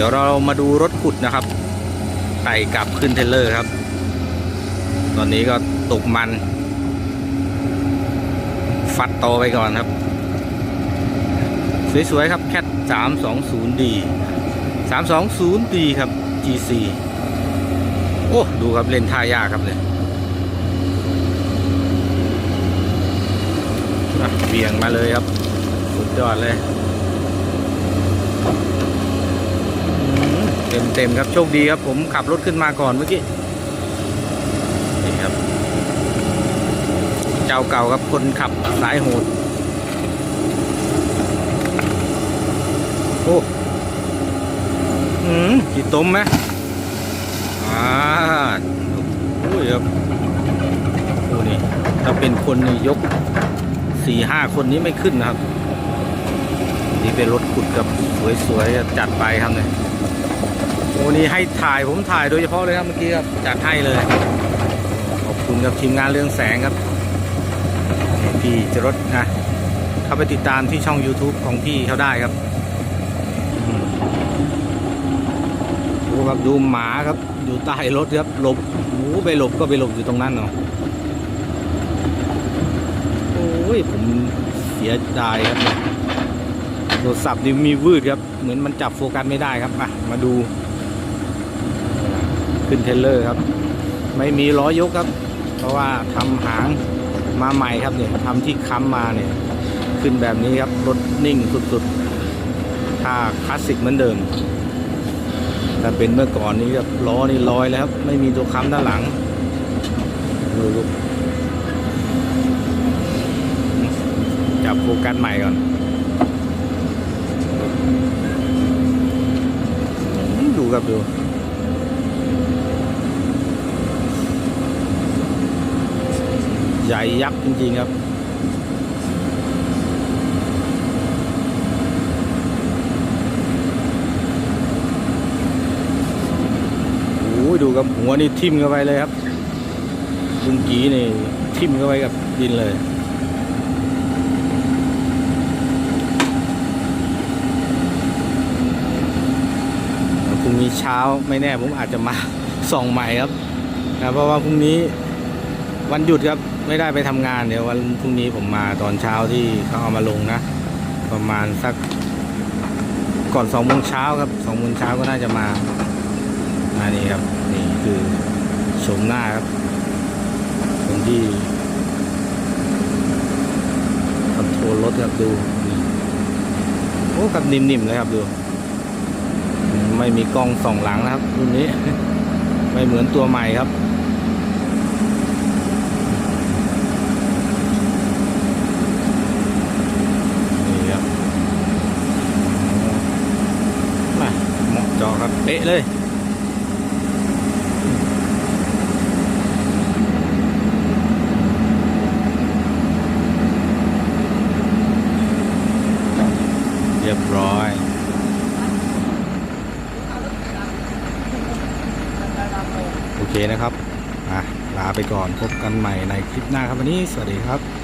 ดี๋ยวเรามาดูรถขุดนะครับไต่กลับขึ้นเทเลอร์ครับ ตอนนี้ก็ตกมัน ฟัดโตอไปก่อนครับ สวยๆครับแคท 320D 320D ครับ GC โอ้ ดูครับ เล่นท่ายากครับเลยเบี่ยงมาเลยครับ สุดยอดเลย เต็มเต็มๆครับโชคดีครับ ผมขับรถขึ้นมาก่อนเมื่อกี้นี่ครับ เจ้าเก่าครับคนขับสายโหดโอ้อืมกี่ต้มไหมอ่าโอ้ยครับโอ้นี่ถ้าเป็นคนนี่ยกสี่ห้าคนนี้ไม่ขึ้นนะครับ นี่เป็นรถขุดกับสวยๆจัดไปครับเนี่ย โอ้นี่ให้ถ่ายผมถ่ายโดยเฉพาะเลยครับเมื่อกี้ครับจัดให้เลย ขอบคุณกับทีมงานเรื่องแสงครับนี่พี่จรถนะเข้าไปติดตามที่ช่อง YouTube ของพี่เขาได้ครับดูครับดูหมาครับ อยู่ใต้รถครับหลบหูไปหลบก็ไปหลบอยู่ตรงนั้นเนาะโอ้ยผมเสียดายครับโทรศัพท์นี่มีวืดครับ เหมือนมันจับโฟกัสไม่ได้ครับมามาดู ขึ้นเทรลเลอร์ครับ ไม่มีล้อยกครับ เพราะว่าทำหางมาใหม่ครับเนี่ยทำที่ค้ำมาเนี่ยขึ้นแบบนี้ครับรถนิ่งสุดๆถ้าคลาสสิกเหมือนเดิมถ้าเป็นเมื่อก่อนนี้แบบล้อนี่ลอยแล้วครับ ไม่มีตัวค้ำด้านหลังดูดูจับโฟกัสใหม่ก่อนดูครับดู ใหญ่ยักษ์จริงๆครับ โอ้ยดูกับหัวนี่ทิ่มเข้าไปเลยครับลุงกีนี่ทิ่มเข้าไปกับดินเลยพรุ่งนี้เช้าไม่แน่ผมอาจจะมาส่องใหม่ครับนะเพราะว่าพรุ่งนี้วันหยุดครับ ไม่ได้ไปทำงานเดี๋ยววันพรุ่งนี้ผมมาตอนเช้าที่เขาเอามาลงนะ ประมาณสักก่อนสองโมงเช้าครับสองโมงเช้าก็น่าจะมาอันนี้ครับ นี่คือโฉมหน้าครับคนที่คอนโทรลรถครับดูโอ้กับนิ่มๆเลยครับดู ไม่มีกล้องสองหลังนะครับรุ่นนี้ ไม่เหมือนตัวใหม่ครับนี่ครับมาเหมาะจอครับ เป๊ะเลยเรียบร้อยโอเคนะครับอะลาไปก่อนพบกันใหม่ในคลิปหน้าครับวันนี้ สวัสดีครับ